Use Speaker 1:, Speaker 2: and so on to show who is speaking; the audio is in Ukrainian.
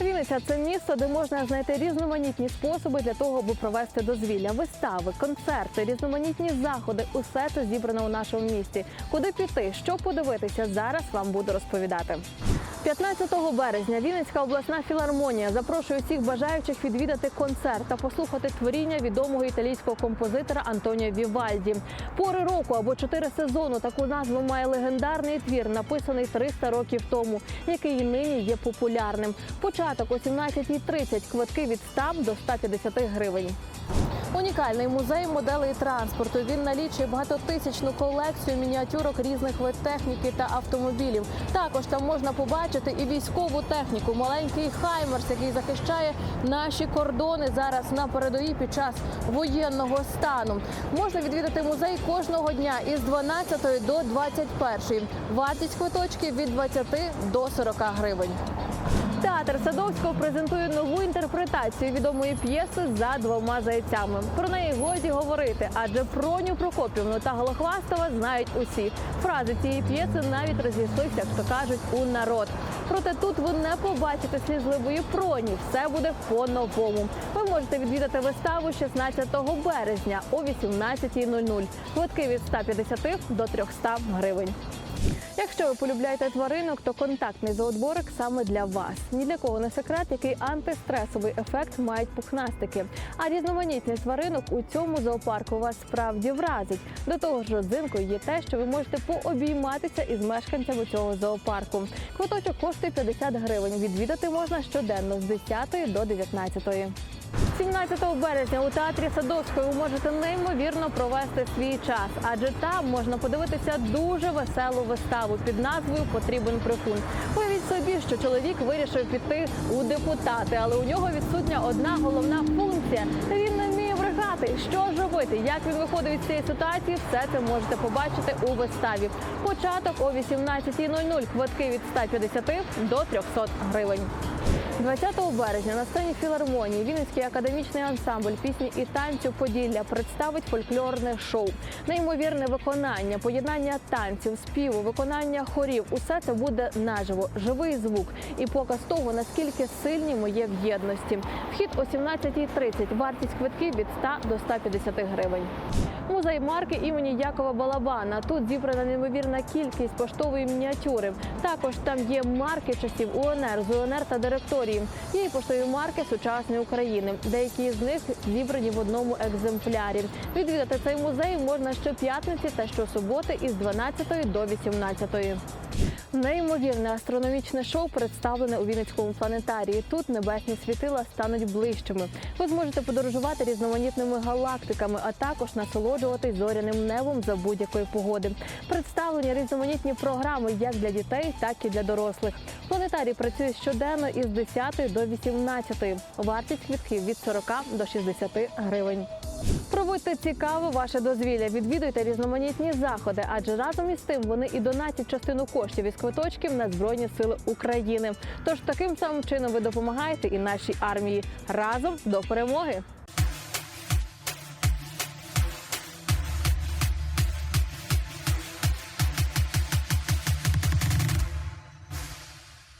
Speaker 1: Вінниця це місто, де можна знайти різноманітні способи для того, аби провести дозвілля, вистави, концерти, різноманітні заходи. Усе це зібрано у нашому місті. Куди піти, що подивитися, зараз вам буду розповідати. 15 березня Вінницька обласна філармонія запрошує всіх бажаючих відвідати концерт та послухати творіння відомого італійського композитора Антоніо Вівальді. Пори року або чотири сезону таку назву має легендарний твір, написаний 300 років тому, який нині є популярним. Початок о 17.30, квитки від 100 до 150 гривень. Унікальний музей моделей транспорту. Він налічує багатотисячну колекцію мініатюрок різних вид техніки та автомобілів. Також там можна побачити і військову техніку. Маленький Хаймерс, який захищає наші кордони зараз на передовій під час воєнного стану. Можна відвідати музей кожного дня із 12 до 21. Вартість квиточків від 20 до 40 гривень. Театр Садовського презентує нову інтерпретацію відомої п'єси за двома зайцями. Про неї годі говорити, адже Проню Прокопівну та Голохвастова знають усі. Фрази цієї п'єси навіть розійшлися, як то кажуть, у народ. Проте тут ви не побачите слізливої проні. Все буде по-новому. Ви можете відвідати виставу 16 березня о 18.00. Квитки від 150 до 300 гривень. Якщо ви полюбляєте тваринок, то контактний зоодворик саме для вас. Ні для кого не секрет, який антистресовий ефект мають пухнастики. А різноманітність тваринок у цьому зоопарку вас справді вразить. До того ж, родзинкою є те, що ви можете пообійматися із мешканцями цього зоопарку. Квиточок коштує 50 гривень. Відвідати можна щоденно з 10 до 19. 17 березня у театрі Садовської ви можете неймовірно провести свій час, адже там можна подивитися дуже веселу виставу під назвою Потрібен брехун. Уявіть собі, що чоловік вирішив піти у депутати, але у нього відсутня одна головна функція. Він не вміє брехати. Що ж робити? Як він виходить з цієї ситуації? Все це можете побачити у виставі. Початок о 18.00. Квитки від 150 до 300 гривень. 20 березня на сцені філармонії Вінницький академічний ансамбль пісні і танцю Поділля представить фольклорне шоу. Неймовірне виконання, поєднання танців, співу, виконання хорів. Усе це буде наживо, живий звук і показ того, наскільки сильні ми є в єдності. Вхід о 17.30, вартість квитків від 100 до 150 гривень. Музей марки імені Якова Балабана. Тут зібрана неймовірна кількість поштової мініатюри. Також там є марки часів УНР, ЗУНР та директорії. Є і поштові марки сучасної України. Деякі з них зібрані в одному екземплярі. Відвідати цей музей можна щоп'ятниці та щосуботи із 12 до 18. Неймовірне астрономічне шоу представлене у Вінницькому планетарії. Тут небесні світила стануть ближчими. Ви зможете подорожувати різноманітними галактиками, а також насолоджуватись зоряним небом за будь-якої погоди. Представлені різноманітні програми як для дітей, так і для дорослих. Планетарій працює щоденно із 10 до 18. Вартість квитків від 40 до 60 гривень. Проводьте цікаво ваше дозвілля, відвідуйте різноманітні заходи, адже разом із тим вони і донатять частину коштів із квиточків на Збройні Сили України. Тож таким самим чином ви допомагаєте і нашій армії разом до перемоги.